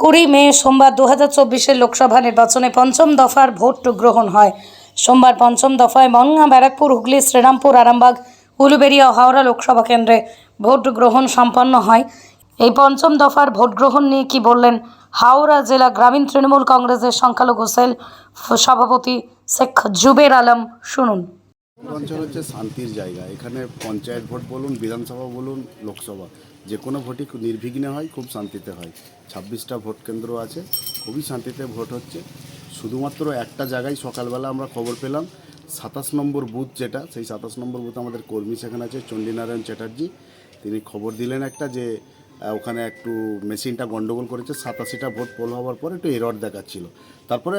কুড়ি মে সোমবার দু হাজার চব্বিশের লোকসভা নির্বাচনে পঞ্চম দফার ভোট গ্রহণ হয়। সোমবার পঞ্চম দফায় মংনা ব্যারাকপুর, হুগলি, শ্রীরামপুর, আরামবাগ, উলুবেড়িয়া, হাওড়া লোকসভা কেন্দ্রে ভোট গ্রহণ সম্পন্ন হয়। এই পঞ্চম দফার ভোট গ্রহণ নিয়ে কি বললেন হাওড়া জেলা গ্রামীণ তৃণমূল কংগ্রেসের সংখ্যালঘু সেল সভাপতি শেখ জুবের আলম? শুনুন। অঞ্চল হচ্ছে শান্তির জায়গা। এখানে পঞ্চায়েত ভোট বলুন, বিধানসভা বলুন, লোকসভা, যে কোনো ভোটই নির্বিঘ্নে হয়, খুব শান্তিতে হয়। ছাব্বিশটা ভোট কেন্দ্র আছে, খুবই শান্তিতে ভোট হচ্ছে। শুধুমাত্র একটা জায়গায় সকালবেলা আমরা খবর পেলাম, সাতাশ নম্বর বুথ যেটা, সেই সাতাশ নম্বর বুথ আমাদের কর্মী সেখানে আছে চণ্ডীনারায়ণ চ্যাটার্জি। তিনি খবর দিলেন একটা যে ওখানে একটু মেশিনটা গন্ডগোল করেছে, সাতাশিটা ভোট পোল হওয়ার পরে একটু এরর দেখাচ্ছিল। তারপরে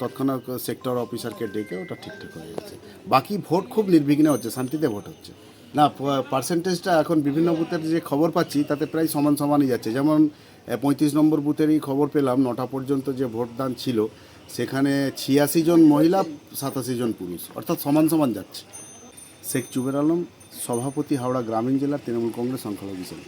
তৎক্ষণাৎ সেক্টর অফিসারকে ডেকে ওটা ঠিকঠাক হয়ে গেছে। বাকি ভোট খুব নির্বিঘ্নে হচ্ছে, শান্তিতে ভোট হচ্ছে। না পার্সেন্টেজটা এখন বিভিন্ন বুথের যে খবর পাচ্ছি, তাতে প্রায় সমান সমানই যাচ্ছে। যেমন পঁয়ত্রিশ নম্বর বুথেরই খবর পেলাম, নটা পর্যন্ত যে ভোটদান ছিল, সেখানে ছিয়াশি জন মহিলা, সাতাশি জন পুরুষ, অর্থাৎ সমান সমান যাচ্ছে। শেখ জুবের আলম, সভাপতি হাওড়া গ্রামীণ জেলার তৃণমূল কংগ্রেস সংখ্যালঘু সেল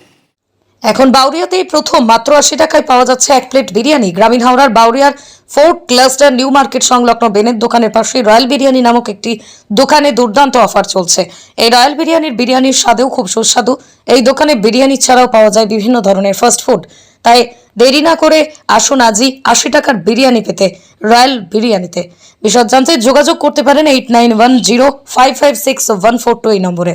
এখন বাউরিয়াতেই প্রথম, মাত্র আশি টাকায় পাওয়া যাচ্ছে এক প্লেট বিরিয়ানি। গ্রামীণ হাওড়ার বাউরিয়ার ফোর্ট ক্লাস্টার নিউ মার্কেট সংলগ্ন বেনের দোকানের পাশে রয়্যাল বিরিয়ানি নামক একটি দোকানে দুর্দান্ত অফার চলছে। এই রয়্যাল বিরিয়ানির বিরিয়ানির স্বাদেও খুব সুস্বাদু। এই দোকানে বিরিয়ানি ছাড়াও পাওয়া যায় বিভিন্ন ধরনের ফাস্ট ফুড। তাই দেরি না করে আসুন আজই আশি টাকার বিরিয়ানি পেতে রয়্যাল বিরিয়ানিতে। বিশদ জানতে যোগাযোগ করতে পারেন eight nine one zero five five six one four two এই নম্বরে।